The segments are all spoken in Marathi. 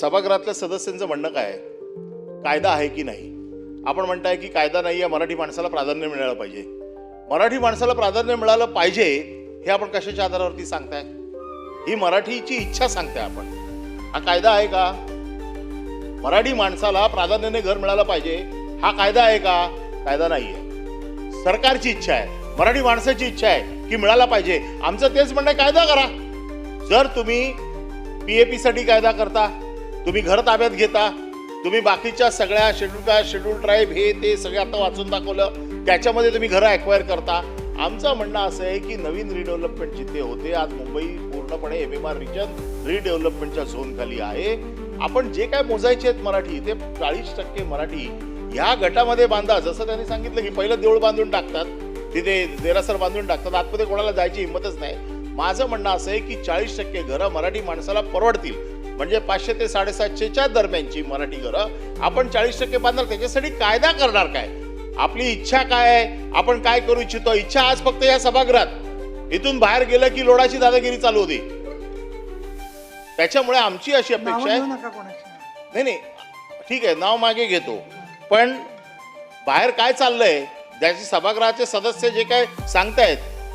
सभागृहातल्या सदस्यांचं म्हणणं काय आहे? कायदा आहे की नाही? आपण म्हणताय की कायदा नाही आहे मराठी माणसाला प्राधान्य मिळालं पाहिजे. मराठी माणसाला प्राधान्य मिळालं पाहिजे हे आपण कशाच्या आधारावरती सांगताय? ही मराठीची इच्छा सांगताय आपण. हा कायदा आहे का? मराठी माणसाला प्राधान्याने घर मिळालं पाहिजे हा कायदा आहे का? कायदा नाही आहे सरकारची इच्छा आहे मराठी माणसाची इच्छा आहे की मिळाला पाहिजे. आमचं तेच म्हणणं आहे, कायदा करा. जर तुम्ही पीएपी साठी कायदा करता तुम्ही घर ताब्यात घेता तुम्ही बाकीच्या सगळ्या शेड्यूल कास्ट शेड्यूल ट्राईब हे ते सगळे आता वाचून दाखवलं त्याच्यामध्ये तुम्ही घरं ॲक्वायर करता. आमचं म्हणणं असं आहे की नवीन रिडेव्हलपमेंट जिथे होते आज मुंबई पूर्णपणे एम एम आर रिजन रिडेव्हलपमेंटच्या झोनखाली आहे. आपण जे काय मोजायचे आहेत मराठी ते चाळीस टक्के मराठी ह्या गटामध्ये बांधा. जसं त्यांनी सांगितलं की पहिलं देऊळ बांधून टाकतात तिथे देरासर बांधून टाकतात. आतमध्ये कोणाला जायची हिंमतच नाही. माझं म्हणणं असं आहे की चाळीस टक्के घरं मराठी माणसाला परवडतील. म्हणजे पाचशे ते साडेसातशेच्या दरम्यानची मराठी घरं. आपण चाळीस टक्के बांधणार त्याच्यासाठी कायदा करणार काय? आपली इच्छा काय आहे? आपण काय करू इच्छितो? इच्छा आज फक्त या सभागृहात. इथून बाहेर गेलं की लोडाची दादागिरी चालू होती. त्याच्यामुळे आमची अशी अपेक्षा आहे. नाही नाही. ठीक आहे नाव मागे घेतो. पण बाहेर काय चाललंय? ज्याचे सभागृहाचे सदस्य जे काय सांगतायत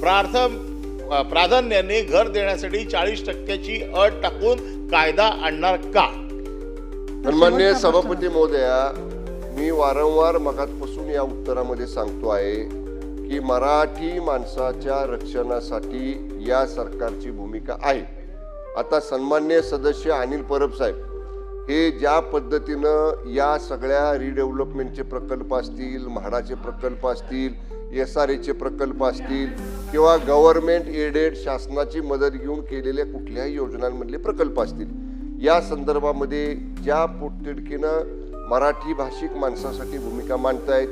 प्रार्थम प्राधान्याने घर देण्यासाठी चाळीस टक्क्याची अट टाकून कायदा आणणार का? सन्मान्य सभापती महोदया मी वारंवार मगातपासून या उत्तरामध्ये सांगतो आहे की मराठी माणसाच्या रक्षणासाठी या सरकारची भूमिका आहे. आता सन्मान्य सदस्य अनिल परब साहेब हे ज्या पद्धतीनं या सगळ्या रिडेव्हलपमेंटचे प्रकल्प असतील म्हाडाचे प्रकल्प असतील एस आर एचे प्रकल्प असतील किंवा गव्हर्नमेंट एडेड शासनाची मदत घेऊन केलेल्या कुठल्याही योजनांमधले प्रकल्प असतील या संदर्भामध्ये ज्या पोटतिडकीनं मराठी भाषिक माणसासाठी भूमिका मांडतायत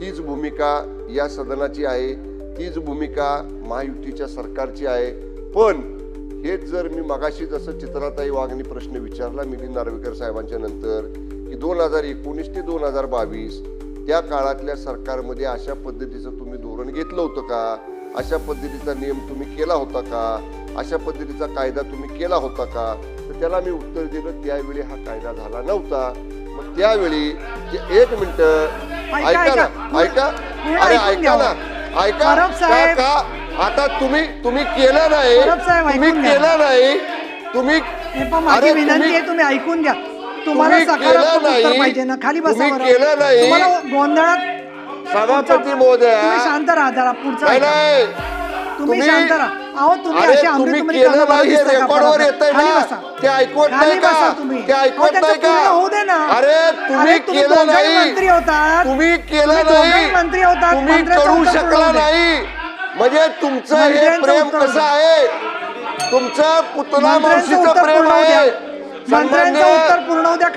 तीच भूमिका या सदनाची आहे तीच भूमिका महायुतीच्या सरकारची आहे. पण हेच जर मी मगाशी जसं चित्राताई वागणी प्रश्न विचारला मिलिंद नार्वेकर साहेबांच्या नंतर की दोन हजार एकोणीस ते दोन हजार बावीस त्या काळातल्या सरकारमध्ये अशा पद्धतीचं तुम्ही धोरण घेतलं होतं का? अशा पद्धतीचा नियम तुम्ही केला होता का? अशा पद्धतीचा कायदा तुम्ही केला होता का? तर त्याला मी उत्तर दिलं त्यावेळी हा कायदा झाला नव्हता. मग त्यावेळी एक मिनिट ऐका, ना ऐका. अरे ऐका. ना. ऐका का आता तुम्ही तुम्ही केलं नाही. तुम्ही. केलं नाही. तुम्ही माझी विनंती आहे तुम्ही ऐकून घ्या. तुम्हाला तुम्ही सकारात्मक केलं उत्तर नाही. पाहिजे ना खाली बसा तुम्ही बरं. केलं नाही. तुम्हाला गोंधळात सभापती महोदया तुम्ही शांत राहा जरा पुढचा नाही ऐका. नाही तुम्ही तुम्ही- शांत राहा अहो तुम्ही अरे असे तुम्ही अमृतमणी केलं नाही हे दिसता का रेकॉर्डवर परत? येतंय खाली ना बसा. ते ऐकवत खाली नाही का बसा तुम्ही. ते अहो, ऐकवत त्याचं नाही का पूर्ण होऊ दे ना. अरे तुम्ही अरे, तुम्ही केलं दोघंही नाही मंत्री होतात. तुम्ही केलं तुम्ही दोघंही नाही मंत्री होतात. तुम्ही मंत्र्याचं करू उत्तर शकला पूर्ण होऊ दे. नाही म्हणजे तुमचं हे मंत्र्यांचं प्रेम उत्तर कसं होऊ आहे तुमचं पुतला मंत्र्यांचं मावशीचं उत्तर प्रेम पूर्ण होऊ आहे द्या.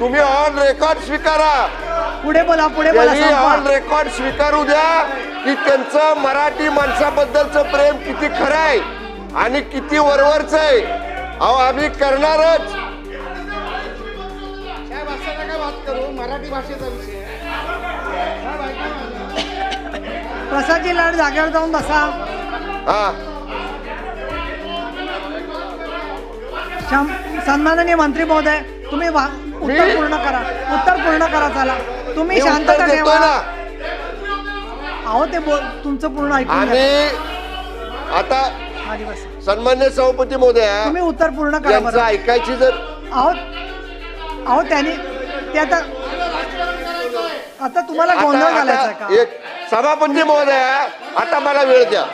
तुम्ही ऑन रेकॉर्ड स्वीकारा पुढे बोला पुढे बोला त्यांनी संपवा. ऑन रेकॉर्ड स्वीकारू द्या की त्यांचं मराठी माणसाबद्दलचं प्रेम किती खरं आहे आणि किती वरवरच आहे अहो आम्ही करणारच साहेब असं नका बात करू मराठी भाषेचा विषय आहे. साहेब, ऐका ना. प्रसादजी लाड जागेवर जाऊन बसा हा सन्माननीय मंत्री महोदय तुम्ही वा- उत्तर पूर्ण करा. उत्तर पूर्ण करा चला तुम्ही ना. अहो ते बोल तुमचं पूर्ण ऐकून घ्या. आता. सन्मान्य सभापती महोदया तुम्ही उत्तर पूर्ण करा यांचं बरं. ऐकायची जर अहो अहो त्यांनी ते आता आता तुम्हाला गोंधळ घालायचा आता का? एक सभापती महोदय आता मला वेळ द्या.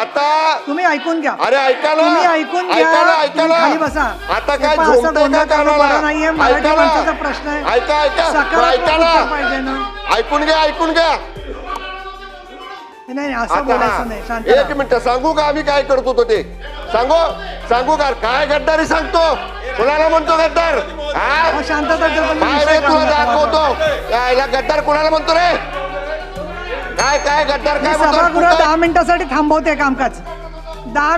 आता तुम्ही ऐकून घ्या. अरे ऐका ना. तुम्ही ऐकून घ्या. तुम्ही बसा. आता हे काय पहा, असं का कानाला? नाहीये मराठी माणसाचा प्रश्न आहे. ऐका ऐका. बरं, सकारात्मक ऐका उत्तर पाहिजे ना. ना ऐकून घ्या ऐकून घ्या. नाही नाही, असं आता बोलायचं नाही. हा, शांत एक राहा. मिनिट सांगू का आम्ही काय करतो तो ते? सांगू? सांगू का? काय गद्दारी सांगतो? कुणाला म्हणतो गद्दार? हा? अहो, शांतता काय विषय तुला दाखवतो? यायला गद्दार कुणाला म्हणतो रे? काय काय गद्दार मी काय सभागृह दहा मिनिटासाठी थांबवते कामकाज. दहा